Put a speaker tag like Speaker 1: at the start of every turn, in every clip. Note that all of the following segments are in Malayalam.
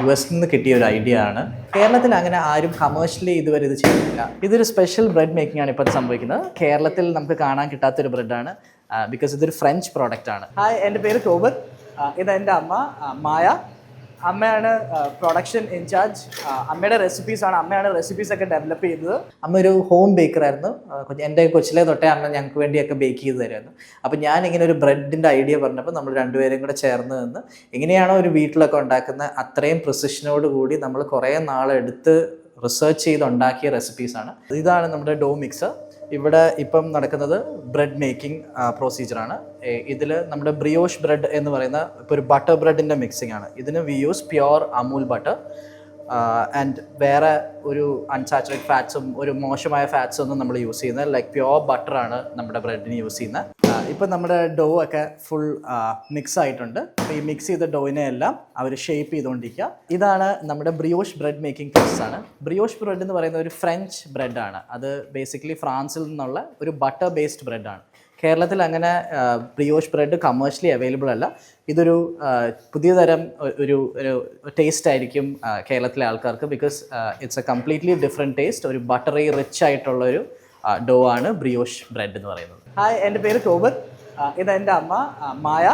Speaker 1: യു എസിൽ നിന്ന് കിട്ടിയ ഒരു ഐഡിയ ആണ്. കേരളത്തിൽ അങ്ങനെ ആരും കമേഴ്ഷ്യലി ഇതുവരെ ഇത് ചെയ്തിട്ടില്ല. ഇതൊരു സ്പെഷ്യൽ ബ്രെഡ് മേക്കിംഗ് ആണ് ഇപ്പോൾ സംഭവിക്കുന്നത്. കേരളത്തിൽ നമുക്ക് കാണാൻ കിട്ടാത്തൊരു ബ്രെഡാണ് ബിക്കോസ് ഇതൊരു ഫ്രഞ്ച് പ്രോഡക്റ്റ് ആണ്. ഹായ് എന്റെ പേര് ടോബർ ഇത് എന്റെ അമ്മ മായ. അമ്മയാണ് പ്രൊഡക്ഷൻ ഇൻചാർജ് അമ്മയുടെ റെസിപ്പീസ് ആണ് അമ്മയാണ് റെസിപ്പീസ് ഒക്കെ ഡെവലപ്പ് ചെയ്തത്. അമ്മ ഒരു ഹോം കുഞ്ഞ് എന്റെ കൊച്ചിലെ തൊട്ടേ അമ്മ ഞങ്ങൾക്ക് വേണ്ടിയൊക്കെ ബേക്ക് ചെയ്ത് തരുമായിരുന്നു. അപ്പോൾ ഞാൻ ഇങ്ങനെ ഒരു ബ്രെഡിന്റെ ഐഡിയ പറഞ്ഞപ്പോൾ നമ്മൾ രണ്ടുപേരും കൂടെ ചേർന്ന് നിന്ന് എങ്ങനെയാണോ ഒരു വീട്ടിലൊക്കെ ഉണ്ടാക്കുന്ന അത്രയും പ്രിസിഷനോട് കൂടി നമ്മൾ കുറേ നാളെടുത്ത് റിസർച്ച് ചെയ്ത് ഉണ്ടാക്കിയ റെസിപ്പീസാണ് ഇതാണ് നമ്മുടെ ഡോ മിക്സർ ഇവിടെ ഇപ്പം നടക്കുന്നത് ബ്രെഡ് മേക്കിംഗ് പ്രൊസീജിയറാണ് ഇതിൽ നമ്മുടെ ബ്രിയോഷ് ബ്രെഡ് എന്ന് പറയുന്ന ഇപ്പോൾ ഒരു ബട്ടർ ബ്രെഡിന്റെ മിക്സിംഗ് ആണ്. ഇതിന് we use pure Amul butter and വേറെ ഒരു അൺസാച്ചുറേറ്റ് ഫാറ്റ്സും ഒരു മോശമായ ഫാറ്റ്സും ഒന്നും നമ്മൾ യൂസ് ചെയ്യുന്നത് ലൈക്ക് പ്യുവർ ബട്ടറാണ് നമ്മുടെ ബ്രെഡിന് യൂസ് ചെയ്യുന്നത് ഇപ്പം നമ്മുടെ ഡോ ഒക്കെ ഫുൾ മിക്സ് ആയിട്ടുണ്ട്. അപ്പോൾ ഈ മിക്സ് ചെയ്ത ഡോയിനെ എല്ലാം അവർ ഷേപ്പ് ചെയ്തുകൊണ്ടിരിക്കുക. ഇതാണ് നമ്മുടെ ബ്രിയോഷ് ബ്രെഡ് മേക്കിംഗ് പ്രോസസ് ആണ്. ബ്രിയോഷ് ബ്രെഡ് എന്ന് പറയുന്ന ഒരു ഫ്രഞ്ച് ബ്രെഡാണ് അത് ബേസിക്കലി ഫ്രാൻസിൽ നിന്നുള്ള ഒരു ബട്ടർ ബേസ്ഡ് ബ്രെഡാണ് കേരളത്തിൽ അങ്ങനെ ബ്രിയോഷ് ബ്രെഡ് കമേഴ്ഷ്യലി അവൈലബിൾ അല്ല. ഇതൊരു പുതിയ തരം ഒരു ഒരു ടേസ്റ്റ് ആയിരിക്കും കേരളത്തിലെ ആൾക്കാർക്ക് because it's a completely different taste ഒരു ബട്ടറി റിച്ച് ആയിട്ടുള്ള ഒരു ഡോ ആണ് ബ്രിയോഷ് ബ്രെഡ് എന്ന് പറയുന്നത്. ഹായ് എന്റെ പേര് ടോബർ. ഇത് എന്റെ അമ്മ മായ.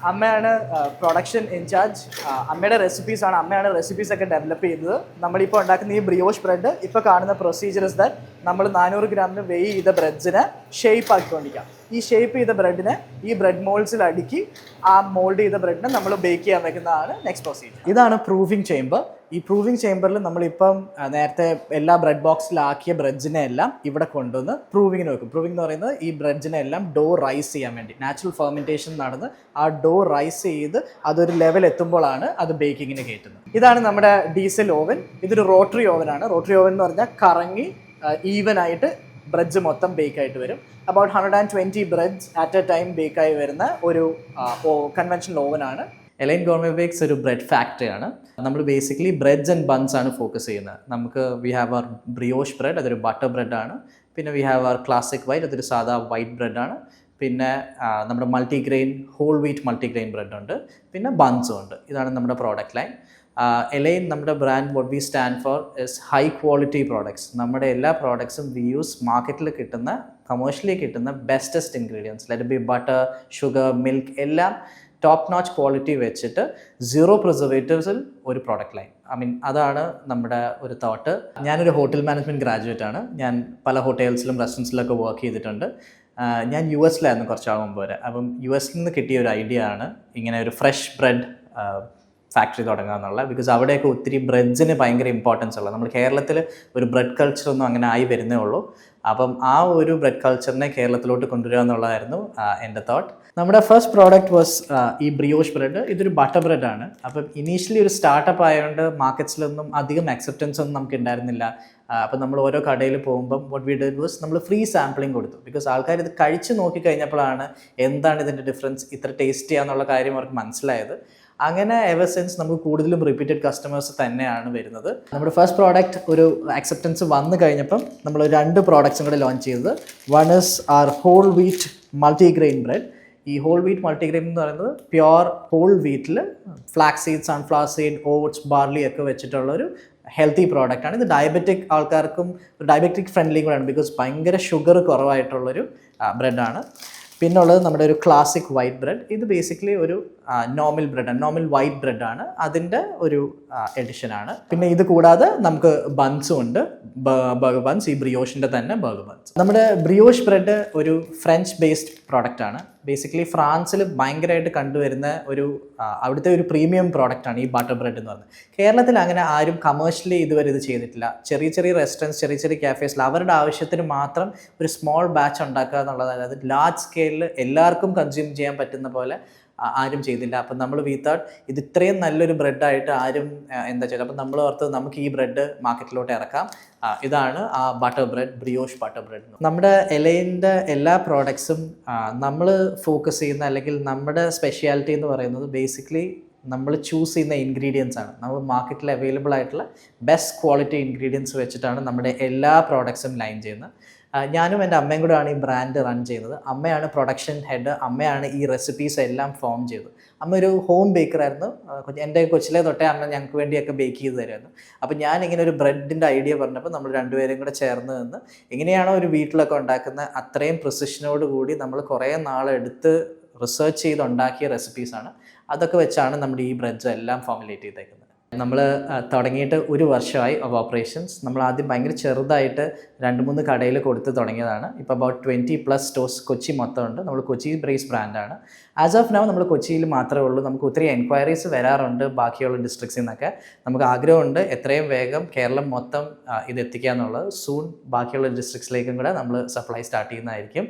Speaker 1: അമ്മയാണ് പ്രൊഡക്ഷൻ ഇൻചാർജ് അമ്മയുടെ റെസിപ്പീസ് ആണ് അമ്മയാണ് റെസിപ്പീസ് ഒക്കെ ഡെവലപ്പ് ചെയ്തത് നമ്മളിപ്പോൾ ഉണ്ടാക്കുന്ന ഈ ബ്രിയോഷ് ബ്രെഡ് ഇപ്പോൾ കാണുന്ന പ്രൊസീജിയർസ് ദാറ്റ് നമ്മൾ നാനൂറ് ഗ്രാമിന് വെയ് ചെയ്ത ബ്രെഡ്സിനെ ഷേപ്പ് ആക്കിക്കൊണ്ടിരിക്കാം. ഈ ഷേപ്പ് ചെയ്ത ബ്രെഡിനെ ഈ ബ്രെഡ് മോൾസിൽ അടുക്കി ആ മോൾഡ് ചെയ്ത ബ്രെഡിനെ നമ്മൾ ബേക്ക് ചെയ്യാൻ വെക്കുന്നതാണ് നെക്സ്റ്റ് പ്രൊസീജിയർ ഇതാണ് പ്രൂഫിംഗ് ചേംബർ ഈ പ്രൂവിംഗ് ചേമ്പറിൽ നമ്മളിപ്പം നേരത്തെ എല്ലാ ബ്രെഡ് ബോക്സിലാക്കിയ ബ്രെഡ്ജിനെ എല്ലാം ഇവിടെ കൊണ്ടുവന്ന് പ്രൂവിങ്ങിന് വെക്കും. പ്രൂവിംഗ് എന്ന് പറയുന്നത് ഈ ബ്രെഡ്ജിനെ എല്ലാം ഡോ റൈസ് ചെയ്യാൻ വേണ്ടി. നാച്ചുറൽ ഫെർമെന്റേഷൻ നടന്ന് ആ ഡോ റൈസ് ചെയ്ത് അതൊരു ലെവൽ എത്തുമ്പോഴാണ് അത് ബേക്കിങ്ങിന് കയറ്റുന്നത്. ഇതാണ് നമ്മുടെ ഡീസൽ ഓവൻ ഇതൊരു റോട്ടറി ഓവനാണ് റോട്ടറി ഓവൻ എന്ന് പറഞ്ഞാൽ കറങ്ങി ഈവൻ ആയിട്ട് ബ്രെഡ്ജ് മൊത്തം ബേക്കായിട്ട് വരും. About hundred and twenty breads at a time ബേക്കായി വരുന്ന ഒരു കൺവെൻഷണൽ ഓവനാണ് എലൈൻ ഗോർമേ ബേക്സ് ഒരു ബ്രെഡ് ഫാക്ടറി ആണ്. നമ്മൾ ബേസിക്കലി ബ്രെഡ്സ് ആൻഡ് ബൺസ് ആണ് ഫോക്കസ് ചെയ്യുന്നത്. നമുക്ക് we have our brioche bread അതൊരു ബട്ടർ ബ്രെഡ് ആണ്. പിന്നെ we have our classic white അതൊരു സാധാ വൈറ്റ് ബ്രെഡ് ആണ്. പിന്നെ നമ്മുടെ multigrain whole wheat multigrain bread ഉണ്ട്. പിന്നെ ബൺസും ഉണ്ട്. ഇതാണ് നമ്മുടെ പ്രോഡക്റ്റ് ലൈൻ എലൈൻ നമ്മുടെ brand what we stand for is high quality products നമ്മുടെ എല്ലാ പ്രോഡക്ട്സും വി യൂസ് മാർക്കറ്റിൽ കിട്ടുന്ന കമേഴ്ഷ്യലി കിട്ടുന്ന bestest ingredients let be butter sugar milk എല്ലാം ടോപ്പ് നോച്ച് ക്വാളിറ്റി വെച്ചിട്ട് സീറോ പ്രിസർവേറ്റീവ്സിൽ ഒരു പ്രോഡക്റ്റ് ലൈൻ ഐ മീൻ അതാണ് നമ്മുടെ ഒരു തോട്ട് ഞാനൊരു ഹോട്ടൽ മാനേജ്മെന്റ് ഗ്രാജുവേറ്റ് ആണ്. ഞാൻ പല ഹോട്ടൽസിലും റെസ്റ്റോറന്റ്സിലൊക്കെ വർക്ക് ചെയ്തിട്ടുണ്ട്. ഞാൻ യു എസിലായിരുന്നു കുറച്ചാൾ മുമ്പ് വരെ. അപ്പം യു എസിൽ നിന്ന് കിട്ടിയ ഒരു ഐഡിയ ആണ് ഇങ്ങനെ ഒരു ഫ്രഷ് ബ്രെഡ് ഫാക്ടറി തുടങ്ങുക എന്നുള്ള ബിക്കോസ് അവിടെയൊക്കെ ഒത്തിരി ബ്രെഡ്സിന് ഭയങ്കര ഇമ്പോർട്ടൻസ് ഉള്ളത് നമ്മൾ കേരളത്തിൽ ഒരു ബ്രെഡ് കൾച്ചർ ഒന്നും അങ്ങനെ ആയി വരുന്നേ ഉള്ളൂ. അപ്പം ആ ഒരു ബ്രെഡ് കൾച്ചറിനെ കേരളത്തിലോട്ട് കൊണ്ടുവരിക എന്നുള്ളതായിരുന്നു എന്റെ തോട്ട് നമ്മുടെ ഫസ്റ്റ് പ്രോഡക്റ്റ് വാസ് ഈ ബ്രിയോഷ് ബ്രെഡ് ഇതൊരു ബട്ടർ ബ്രെഡ് ആണ്. അപ്പം ഇനീഷ്യലി ഒരു സ്റ്റാർട്ടപ്പ് ആയതുകൊണ്ട് മാർക്കറ്റ്സിലൊന്നും അധികം അക്സെപ്റ്റൻസ് ഒന്നും നമുക്ക് ഉണ്ടായിരുന്നില്ല അപ്പം നമ്മൾ ഓരോ കടയിൽ പോകുമ്പം വോട്ട് വി ഡിഡ് വാസ് നമ്മൾ ഫ്രീ സാമ്പിളിംഗ് കൊടുത്തു. ബിക്കോസ് ആൾക്കാർ ഇത് കഴിച്ച് നോക്കി കഴിഞ്ഞപ്പോഴാണ് എന്താണ് ഇതിന്റെ ഡിഫറൻസ് ഇത്ര ടേസ്റ്റ് ചെയ്യാന്നുള്ള കാര്യം അവർക്ക് മനസ്സിലായത്. അങ്ങനെ എവർ സെൻസ് നമുക്ക് കൂടുതലും റിപ്പീറ്റഡ് കസ്റ്റമേഴ്സ് തന്നെയാണ് വരുന്നത്. നമ്മുടെ ഫസ്റ്റ് പ്രോഡക്റ്റ് ഒരു അക്സെപ്റ്റൻസ് വന്നു കഴിഞ്ഞപ്പം നമ്മൾ രണ്ട് പ്രോഡക്റ്റ്സും കൂടെ ലോഞ്ച് ചെയ്തത്. One is our whole wheat multigrain bread ഈ ഹോൾ വീറ്റ് മൾട്ടിഗ്രെയിൻ എന്ന് പറയുന്നത് pure whole വീറ്റിൽ flax seed sunflower seed oats barley ഒക്കെ വെച്ചിട്ടുള്ള ഒരു ഹെൽത്തി പ്രോഡക്റ്റാണ് ഇത് ഡയബറ്റിക് ആൾക്കാർക്കും ഡയബറ്റിക് ഫ്രണ്ട്ലി കൂടെയാണ് ബിക്കോസ് ഭയങ്കര ഷുഗർ കുറവായിട്ടുള്ളൊരു ബ്രെഡാണ് പിന്നെ ഉള്ളത് നമ്മുടെ ഒരു ക്ലാസിക് വൈറ്റ് ബ്രെഡ് ഇത് ബേസിക്കലി ഒരു നോർമൽ ബ്രെഡാണ് നോർമൽ വൈറ്റ് ബ്രെഡാണ് അതിന്റെ ഒരു എഡിഷനാണ് പിന്നെ ഇത് കൂടാതെ നമുക്ക് ബൺസും ഉണ്ട്. ബർഗർ ബൺസ് ഈ ബ്രിയോഷിന്റെ തന്നെ ബർഗർ ബൺസ് നമ്മുടെ ബ്രിയോഷ് ബ്രെഡ് ഒരു ഫ്രഞ്ച് ബേസ്ഡ് പ്രോഡക്റ്റ് ആണ്. ബേസിക്കലി ഫ്രാൻസിൽ ഭയങ്കരമായിട്ട് കണ്ടുവരുന്ന ഒരു അവിടുത്തെ ഒരു പ്രീമിയം പ്രോഡക്റ്റാണ് ഈ ബട്ടർ ബ്രെഡ് എന്ന് പറയുന്നത്. കേരളത്തിൽ അങ്ങനെ ആരും കമേഴ്ഷ്യലി ഇതുവരെ ഇത് ചെയ്തിട്ടില്ല. ചെറിയ ചെറിയ റെസ്റ്റോറന്റ്സ് ചെറിയ ചെറിയ ക്യാഫേസിൽ അവരുടെ ആവശ്യത്തിന് മാത്രം ഒരു സ്മോൾ ബാച്ച് ഉണ്ടാക്കുക എന്നുള്ളത് അതായത് ലാർജ് സ്കെയിലിൽ എല്ലാവർക്കും കൺസ്യൂം ചെയ്യാൻ പറ്റുന്ന പോലെ ആരും ചെയ്തില്ല. അപ്പം നമ്മൾ വി ഇത് ഇത്രയും നല്ലൊരു ബ്രെഡായിട്ട് ആരും എന്താ ചെയ്യുക അപ്പം നമ്മൾ ഓർത്ത് നമുക്ക് ഈ ബ്രെഡ് മാർക്കറ്റിലോട്ട് ഇറക്കാം. ഇതാണ് ആ butter bread brioche butter bread നമ്മുടെ എലൈന്റെ എല്ലാ പ്രോഡക്ട്സും നമ്മൾ ഫോക്കസ് ചെയ്യുന്ന അല്ലെങ്കിൽ നമ്മുടെ സ്പെഷ്യാലിറ്റി എന്ന് പറയുന്നത് ബേസിക്കലി നമ്മൾ ചൂസ് ചെയ്യുന്ന ഇൻഗ്രീഡിയൻസ് ആണ്. നമ്മൾ മാർക്കറ്റിൽ അവൈലബിൾ ആയിട്ടുള്ള ബെസ്റ്റ് ക്വാളിറ്റി ഇൻഗ്രീഡിയൻസ് വെച്ചിട്ടാണ് നമ്മുടെ എല്ലാ പ്രോഡക്ട്സും ലൈൻ ചെയ്യുന്നത്. ഞാനും എന്റെ അമ്മയും കൂടെയാണ് ഈ ബ്രാൻഡ് റൺ ചെയ്യുന്നത്. അമ്മയാണ് പ്രൊഡക്ഷൻ ഹെഡ് അമ്മയാണ് ഈ റെസിപ്പീസ് എല്ലാം ഫോം ചെയ്തത്. അമ്മ ഒരു ഹോം ബേക്കറായിരുന്നു എന്റെ കൊച്ചിലെ തൊട്ടേ അമ്മ ഞങ്ങൾക്ക് വേണ്ടിയൊക്കെ ബേക്ക് ചെയ്ത് തരുമായിരുന്നു. അപ്പോൾ ഞാൻ ഇങ്ങനെ ഒരു ബ്രെഡിന്റെ ഐഡിയ പറഞ്ഞപ്പോൾ നമ്മൾ രണ്ടുപേരും കൂടെ ചേർന്ന് നിന്ന് എങ്ങനെയാണോ ഒരു വീട്ടിലൊക്കെ ഉണ്ടാക്കുന്ന അത്രയും പ്രിസിഷനോട് കൂടി നമ്മൾ കുറേ നാളെടുത്ത് റിസർച്ച് ചെയ്ത് ഉണ്ടാക്കിയ റെസിപ്പീസാണ് അതൊക്കെ വെച്ചാണ് നമ്മുടെ ഈ ബ്രെഡ്സ് എല്ലാം ഫോമുലേറ്റ് ചെയ്തേക്കുന്നത്. നമ്മൾ തുടങ്ങിയിട്ട് ഒരു വർഷമായി ഓഫ് ഓപ്പറേഷൻസ് നമ്മൾ ആദ്യം ഭയങ്കര ചെറുതായിട്ട് രണ്ട് മൂന്ന് കടയിൽ കൊടുത്ത് തുടങ്ങിയതാണ്. ഇപ്പോൾ about twenty plus stores Kochi മൊത്തമുണ്ട്. നമ്മൾ കൊച്ചി ബ്രേസ് ബ്രാൻഡാണ് ആസ് ഓഫ് നൗ നമ്മൾ കൊച്ചിയിൽ മാത്രമേ ഉള്ളൂ. നമുക്ക് ഒത്തിരി എൻക്വയറീസ് വരാറുണ്ട് ബാക്കിയുള്ള ഡിസ്ട്രിക്ട്സിൽ നിന്നൊക്കെ നമുക്ക് ആഗ്രഹമുണ്ട് എത്രയും വേഗം കേരളം മൊത്തം ഇത് എത്തിക്കുക എന്നുള്ളത് സൂൺ ബാക്കിയുള്ള ഡിസ്ട്രിക്ട്സിലേക്കും കൂടെ നമ്മൾ സപ്ലൈ സ്റ്റാർട്ട് ചെയ്യുന്നതായിരിക്കും.